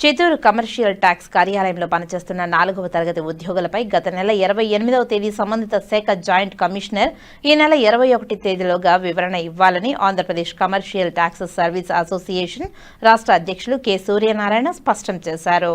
Chittoor commercial tax కార్యాలయంలో పనిచేస్తున్న నాలుగవ తరగతి ఉద్యోగులపై గత నెల ఇరవై ఎనిమిదవ తేదీ సంబంధిత శాఖ జాయింట్ కమిషనర్ ఈ నెల ఇరవై ఒకటి తేదీలోగా వివరణ ఇవ్వాలని Andhra Pradesh commercial tax service association రాష్ట్ర అధ్యక్షులు కె సూర్యనారాయణ స్పష్టం చేశారు.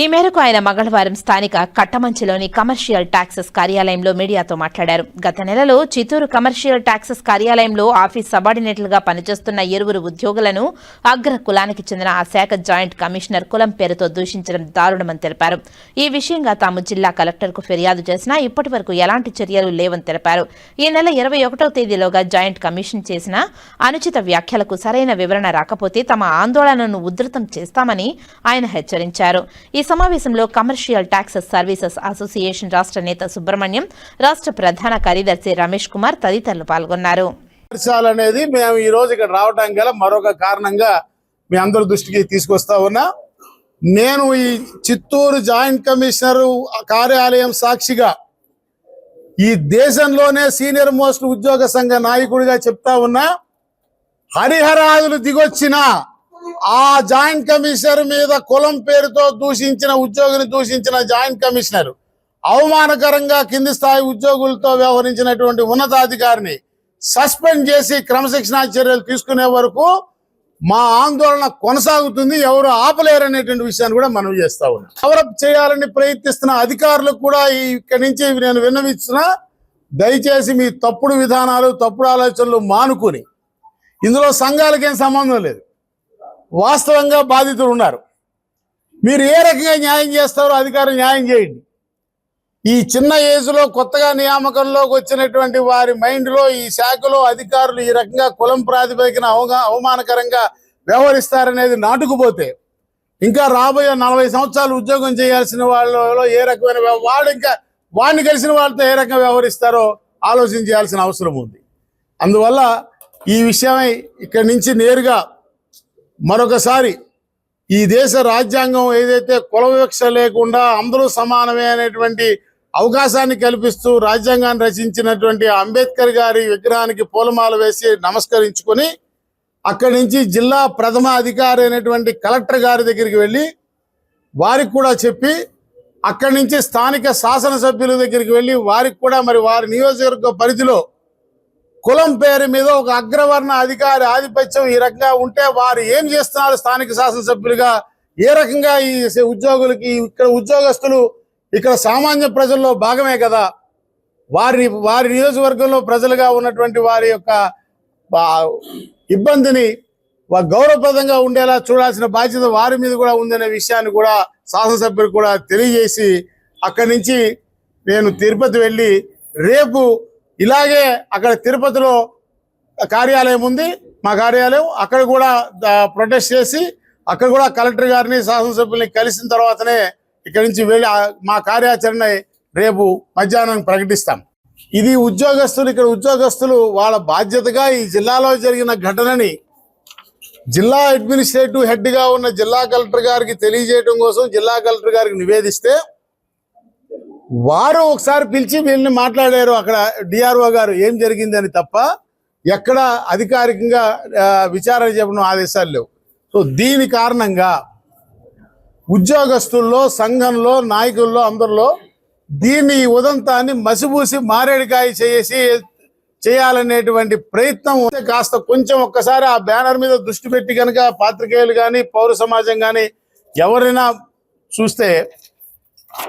ఈ మేరకు ఆయన మంగళవారం స్థానిక కట్టమంచిలోని కమర్షియల్ ట్యాక్సెస్ కార్యాలయంలో మీడియాతో మాట్లాడారు. గత నెలలో చిత్తూరు కమర్షియల్ ట్యాక్సెస్ కార్యాలయంలో ఆఫీస్ సబార్డినేట్లుగా పనిచేస్తున్న ఇరువురు ఉద్యోగులను అగ్ర కులానికి చెందిన ఆ శాఖ జాయింట్ కమిషనర్ కులం పేరుతో దూషించడం దారుణమని తెలిపారు. ఈ విషయంగా తాము జిల్లా కలెక్టర్కు ఫిర్యాదు చేసినా ఇప్పటి వరకు ఎలాంటి చర్యలు లేవని తెలిపారు. ఈ నెల ఇరవై ఒకటో తేదీలోగా జాయింట్ కమిషన్ చేసిన అనుచిత వ్యాఖ్యలకు సరైన వివరణ రాకపోతే తమ ఆందోళనను ఉధృతం చేస్తామని ఆయన హెచ్చరించారు. ఈ సమావేశంలో కమర్షియల్ ట్యాక్సెస్ సర్వీసెస్ అసోసియేషన్ రాష్ట్ర నేత సుబ్రహ్మణ్యం రాష్ట్ర ప్రధాన కార్యదర్శి రమేష్ కుమార్ తదితరులు పాల్గొన్నారు. అనేది మేము ఈ రోజు ఇక్కడ రావడం గల మరొక కారణంగా మీ అందరి దృష్టికి తీసుకొస్తా ఉన్నా. నేను ఈ చిత్తూరు జాయింట్ కమిషనర్ కార్యాలయం సాక్షిగా ఈ దేశంలోనే సీనియర్ మోస్ట్ ఉద్యోగ సంఘ నాయకుడిగా చెప్తా ఉన్నా. హరిహరాదులు దిగొచ్చిన ఆ జాయింట్ కమిషనర్ మీద కులం పేరుతో దూషించిన ఉద్యోగిని దూషించిన జాయింట్ కమిషనర్ అవమానకరంగా కింది స్థాయి ఉద్యోగులతో వ్యవహరించినటువంటి ఉన్నతాధికారిని సస్పెండ్ చేసి క్రమశిక్షణా చర్యలు తీసుకునే వరకు మా ఆందోళన కొనసాగుతుంది ఎవరు ఆపలేరనేటువంటి విషయాన్ని కూడా మనం చేస్తా ఉన్నాం. కవరప్ చేయాలని ప్రయత్నిస్తున్న అధికారులకు కూడా ఇక్కడి నుంచి నేను విన్నవిస్తున్నా దయచేసి మీ తప్పుడు విధానాలు తప్పుడు ఆలోచనలు మానుకొని ఇందులో సంఘాలకేం సంబంధం లేదు. వాస్తవంగా బాధితులు ఉన్నారు. మీరు ఏ రకంగా న్యాయం చేస్తారో అధికారం న్యాయం చేయండి. ఈ చిన్న ఏజ్లో కొత్తగా నియామకంలోకి వచ్చినటువంటి వారి మైండ్లో ఈ శాఖలో అధికారులు ఈ రకంగా కులం ప్రాతిపదికన అవగా అవమానకరంగా వ్యవహరిస్తారనేది నాటుకుపోతే ఇంకా రాబోయే నలభై సంవత్సరాలు ఉద్యోగం చేయాల్సిన వాళ్ళలో ఏ రకమైన వాళ్ళు వాడు ఇంకా వాడిని కలిసిన వాళ్ళతో ఏ రకంగా వ్యవహరిస్తారో ఆలోచించాల్సిన అవసరం ఉంది. అందువల్ల ఈ విషయమై ఇక్కడి నుంచి నేరుగా మరొకసారి ఈ దేశ రాజ్యాంగం ఏదైతే కుల వివక్ష లేకుండా అందరూ సమానమే అనేటువంటి అవకాశాన్ని కల్పిస్తూ రాజ్యాంగాన్ని రచించినటువంటి అంబేద్కర్ గారి విగ్రహానికి పూలమాల వేసి నమస్కరించుకొని అక్కడి నుంచి జిల్లా ప్రథమ అధికారి అయినటువంటి కలెక్టర్ గారి దగ్గరికి వెళ్ళి వారికి కూడా చెప్పి అక్కడి నుంచి స్థానిక శాసనసభ్యుల దగ్గరికి వెళ్ళి వారికి కూడా మరి వారి నియోజకవర్గ పరిధిలో కులం పేరు మీద ఒక అగ్రవర్ణ అధికారి ఆధిపత్యం ఈ రకంగా ఉంటే వారు ఏం చేస్తున్నారు స్థానిక శాసనసభ్యులుగా? ఏ రకంగా ఈ ఉద్యోగులకి ఇక్కడ ఉద్యోగస్తులు ఇక్కడ సామాన్య ప్రజల్లో భాగమే కదా? వారి వారి నియోజకవర్గంలో ప్రజలుగా ఉన్నటువంటి వారి యొక్క ఇబ్బందిని గౌరవప్రదంగా ఉండేలా చూడాల్సిన బాధ్యత వారి మీద కూడా ఉందనే విషయాన్ని కూడా శాసనసభ్యులు కూడా తెలియజేసి అక్కడి నుంచి నేను తిరుపతి వెళ్ళి రేపు ఇలాగే అక్కడ తిరుపతిలో కార్యాలయం ఉంది మా కార్యాలయం. అక్కడ కూడా ప్రొటెస్ట్ చేసి అక్కడ కూడా కలెక్టర్ గారిని శాసనసభ్యుల్ని కలిసిన తర్వాతనే ఇక్కడి నుంచి వెళ్ళి మా కార్యాచరణ రేపు మధ్యాహ్నం ప్రకటిస్తాం. ఇది ఉద్యోగస్తులు ఇక్కడ ఉద్యోగస్తులు వాళ్ళ బాధ్యతగా ఈ జిల్లాలో జరిగిన ఘటనని జిల్లా అడ్మినిస్ట్రేటివ్ హెడ్గా ఉన్న జిల్లా కలెక్టర్ గారికి తెలియజేయడం కోసం జిల్లా కలెక్టర్ గారికి నివేదిస్తే వారు ఒకసారి పిలిచి వీళ్ళని మాట్లాడారు అక్కడ డిఆర్ఓ గారు ఏం జరిగిందని తప్ప ఎక్కడ అధికారికంగా విచారణ చెప్పడం ఆదేశాలు లేవు. సో దీని కారణంగా ఉద్యోగస్తుల్లో సంఘంలో నాయకుల్లో అందరిలో దీన్ని ఉదంతాన్ని మసిబూసి మారేడికాయ చేసి చేయాలనేటువంటి ప్రయత్నం ఉంటే కాస్త కొంచెం ఒక్కసారి ఆ బ్యానర్ మీద దృష్టి పెట్టి కనుక పాత్రికేయులు కానీ పౌర సమాజం కానీ ఎవరైనా చూస్తే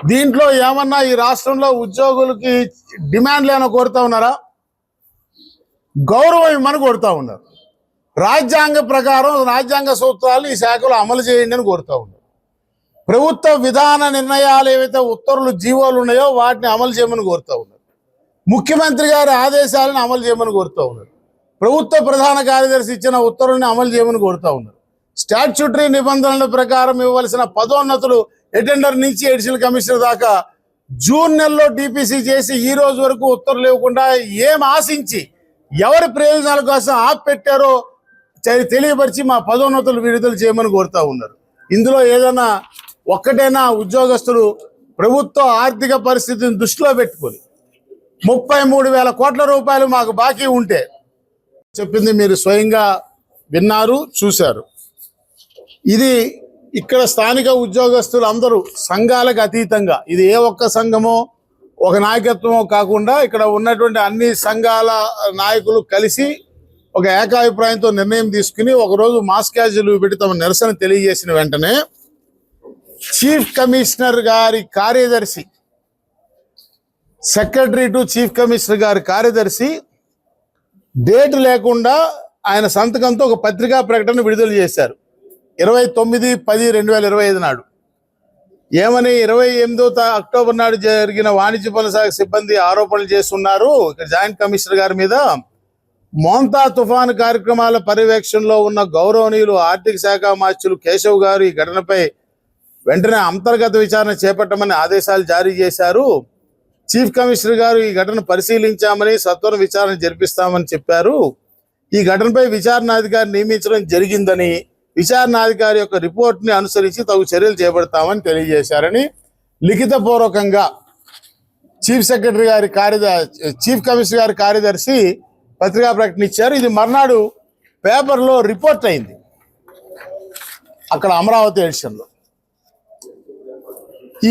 దీంట్లో ఏమన్నా ఈ రాష్ట్రంలో ఉద్యోగులకి డిమాండ్లు ఏమైనా కోరుతా ఉన్నారా? గౌరవం ఇమ్మని కోరుతా ఉన్నారు. రాజ్యాంగ ప్రకారం రాజ్యాంగ సూత్రాలు ఈ శాఖలో అమలు చేయండి అని కోరుతా ఉన్నారు. ప్రభుత్వ విధాన నిర్ణయాలు ఏవైతే ఉత్తర్వులు జీవోలు ఉన్నాయో వాటిని అమలు చేయమని కోరుతా ఉన్నారు. ముఖ్యమంత్రి గారి ఆదేశాలను అమలు చేయమని కోరుతా ఉన్నారు. ప్రభుత్వ ప్రధాన కార్యదర్శి ఇచ్చిన ఉత్తర్వుల్ని అమలు చేయమని కోరుతా ఉన్నారు. స్టాట్యూటరీ నిబంధనల ప్రకారం ఇవ్వవలసిన పదోన్నతులు అటెండర్ నుంచి ఎడిషనల్ కమిషనర్ దాకా జూన్ నెలలో డిపిసి చేసి ఈ రోజు వరకు ఉత్తర్వులు ఇవ్వకుండా ఏం ఆశించి ఎవరి ప్రయోజనాల కోసం ఆపెట్టారో తెలియపరిచి మా పదోన్నతులు విడుదల చేయమని కోరుతా ఉన్నారు. ఇందులో ఏదైనా ఒక్కటైనా ఉద్యోగస్తులు ప్రభుత్వ ఆర్థిక పరిస్థితిని దృష్టిలో పెట్టుకొని ముప్పై మూడు వేల కోట్ల రూపాయలు మాకు బాకీ ఉంటే చెప్పింది మీరు స్వయంగా విన్నారు చూశారు. ఇది ఇక్కడ స్థానిక ఉద్యోగస్తులు అందరూ సంఘాలకు అతీతంగా ఇది ఏ ఒక్క సంఘమో ఒక నాయకత్వమో కాకుండా ఇక్కడ ఉన్నటువంటి అన్ని సంఘాల నాయకులు కలిసి ఒక ఏకాభిప్రాయంతో నిర్ణయం తీసుకుని ఒకరోజు మాస్ క్యాజులు పెట్టి తమ నిరసన తెలియజేసిన వెంటనే చీఫ్ కమిషనర్ గారి కార్యదర్శి సెక్రటరీ టు చీఫ్ కమిషనర్ గారి కార్యదర్శి డేట్ లేకుండా ఆయన సంతకంతో ఒక పత్రికా ప్రకటన విడుదల చేశారు. ఇరవై తొమ్మిది పది రెండు వేల ఇరవై ఐదు నాడు. ఏమని ఇరవై ఎనిమిదో అక్టోబర్ నాడు జరిగిన వాణిజ్య పనుల శాఖ సిబ్బంది ఆరోపణలు చేస్తున్నారు. ఇక్కడ జాయింట్ కమిషనర్ గారి మీద మోంతా తుఫాను కార్యక్రమాల పర్యవేక్షణలో ఉన్న గౌరవనీయులు ఆర్థిక శాఖ మార్చులు కేశవ్ గారు ఈ ఘటనపై వెంటనే అంతర్గత విచారణ చేపట్టమని ఆదేశాలు జారీ చేశారు. చీఫ్ కమిషనర్ గారు ఈ ఘటన పరిశీలించామని సత్వర విచారణ జరిపిస్తామని చెప్పారు. ఈ ఘటనపై విచారణాధికారి నియమించడం జరిగిందని విచారణాధికారి యొక్క రిపోర్ట్ని అనుసరించి తగు చర్యలు చేపడతామని తెలియజేశారని లిఖితపూర్వకంగా చీఫ్ సెక్రటరీ గారి కార్యదర్శి చీఫ్ కమిషనర్ గారి కార్యదర్శి పత్రికా ప్రకటన ఇచ్చారు. ఇది మర్నాడు పేపర్లో రిపోర్ట్ అయింది. అక్కడ అమరావతి ఎడిషన్లో.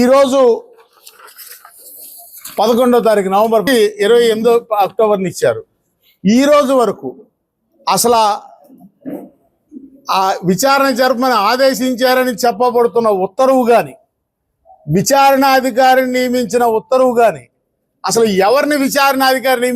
ఈరోజు పదకొండో తారీఖు నవంబర్ ఇరవై ఎనిమిదో అక్టోబర్ని ఇచ్చారు. ఈ రోజు వరకు అసలు ఆ విచారణ జరపమని ఆదేశించారని చెప్పబడుతున్న ఉత్తర్వు కానీ విచారణాధికారిని నియమించిన ఉత్తర్వు కానీ అసలు ఎవరిని విచారణాధికారి నియమించారు